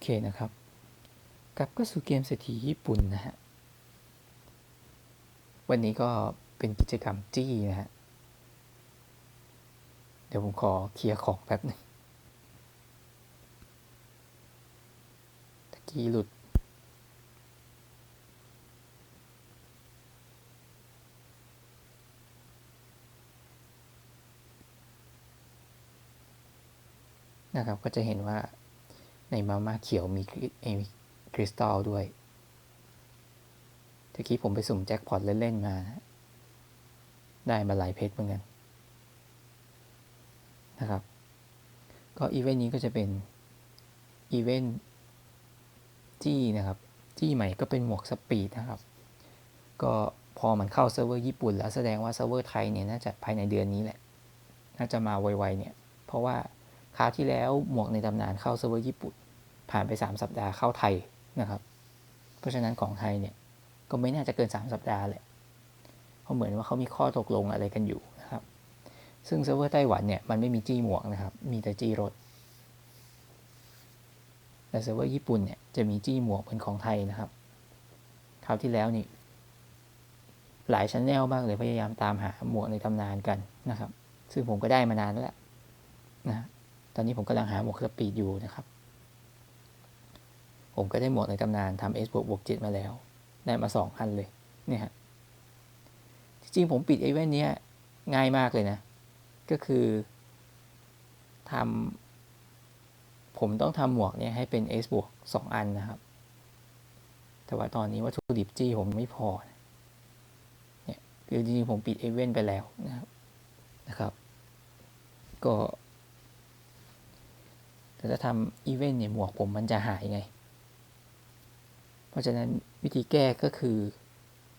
เคนะครับ กลับก็สู่เกมเศรษฐีญี่ปุ่นนะฮะ วันนี้ก็เป็นกิจกรรมจี้นะฮะ เดี๋ยวผมขอเคลียร์ของแป๊บหนึ่งตะกี้หลุดนะครับก็จะเห็นว่า ในมาม่าเขียวมีคริสตัลด้วยตะกี้ผมไปสุ่มแจ็คพอตเล่น ๆ มา ได้มาหลายเพชรเหมือนกันนะครับ ก็อีเวนต์นี้ก็จะเป็นอีเวนต์จี้นะครับ จี้ใหม่ก็เป็นหมวกสปีดนะครับ ก็พอมันเข้าเซิร์ฟเวอร์ญี่ปุ่นแล้วแสดงว่าเซิร์ฟเวอร์ไทยเนี่ยน่าจะภายในเดือนนี้แหละ น่าจะมาไวๆเนี่ย เพราะว่า คราวที่แล้วหมวกในตำนานเข้าเซิร์ฟเวอร์ญี่ปุ่น ผ่านไป 3 สัปดาห์เข้าไทยนะครับ เพราะฉะนั้นของไทยเนี่ยก็ไม่น่าจะเกิน 3 สัปดาห์แหละเพราะเหมือนว่าเขามีข้อตกลงอะไรกันอยู่นะครับ ซึ่งเซิร์ฟเวอร์ไต้หวันเนี่ยมันไม่มีจี้หมวกนะครับ มีแต่จี้รถ แต่เซิร์ฟเวอร์ญี่ปุ่นเนี่ยจะมีจี้หมวกเป็นของไทยนะครับคราวที่แล้วนี่หลายชั้นแนลมากเลยพยายามตามหาหมวกในตำนานกันนะครับ ซึ่งผมก็ได้มานานแล้วแหละนะ ตอนนี้ผมกำลังหาหมวกสปีดอยู่นะครับ ผมก็ได้หมวกในตำนานทำ S บวกบวกเจมาแล้ว ได้มาสองอันเลย เนี่ยฮะ จริงๆ ผมปิดไอ้แว่นเนี้ยง่ายมากเลยนะ ก็คือทำผมต้องทำหมวกเนี่ยให้เป็น S บวกสองอันนะครับ แต่ว่าตอนนี้วัตถุดิบจี้ผมไม่พอ เนี่ย คือจริงๆ ผมปิดไอ้เว่นไปแล้วนะครับ นะครับ ก็ แต่ถ้าทำอีเวนต์เนี่ยหมวกผมมันจะหายไง เพราะฉะนั้นวิธีแก้ก็คือ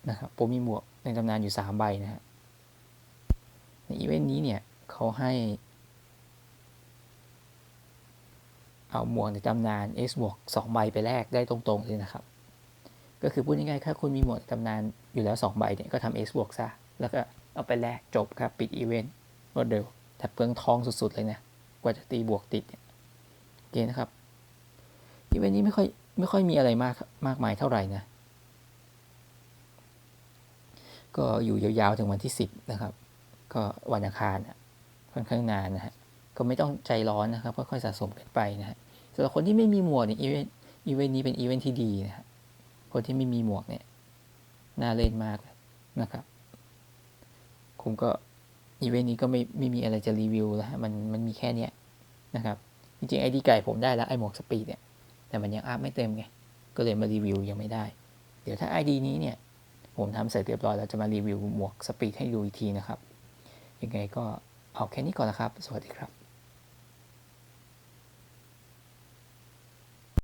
นะครับผมมีหมวกในตำนานอยู่สามใบนะฮะในอีเวนต์นี้เนี่ยเขาให้เอาหมวกในตำนาน S บวกสองใบไปแลกได้ตรงๆเลยนะครับ ก็คือพูดง่ายๆถ้าคุณมีหมวกในตำนานอยู่แล้วสองใบเนี่ยก็ทำ S บวกซะ แล้วก็เอาไปแลกจบครับ ปิดอีเวนต์รวดเร็วแต่เปลืองทองสุดๆเลยนะ กว่าจะตีบวกติดเนี่ย เคนะครับอีเวนต์นี้ไม่ค่อยไม่ค่อยมีอะไรมากมากมายเท่าไหร่นะ ก็อยู่ยาวๆถึงวันที่สิบนะครับ ก็วันอังคารค่อนข้างนานนะฮะก็ไม่ต้องใจร้อนนะครับค่อยๆสะสมกันไปนะฮะสำหรับคนที่ไม่มีหมวกเนี่ยอีเวนต์อีเวนต์นี้เป็นอีเวนต์ที่ดีนะฮะคนที่ไม่มีหมวกเนี่ยน่าเล่นมากนะครับผมก็อีเวนต์นี้ก็ไม่ไม่มีอะไรจะรีวิวแล้วฮะมันมันมีแค่เนี้ยนะครับ จริงๆไอดีไก่ผมได้แล้วไอหมวกสปีดเนี่ยแต่มันยังอัพไม่เต็มไงก็เลยมารีวิวยังไม่ได้ เดี๋ยวถ้า ID นี้เนี่ย ผมทำเสร็จเรียบร้อยแล้วจะมารีวิวหมวกสปีดให้ดูอีกทีนะครับ ยังไงก็เอาแค่นี้ก่อนนะครับ สวัสดีครับ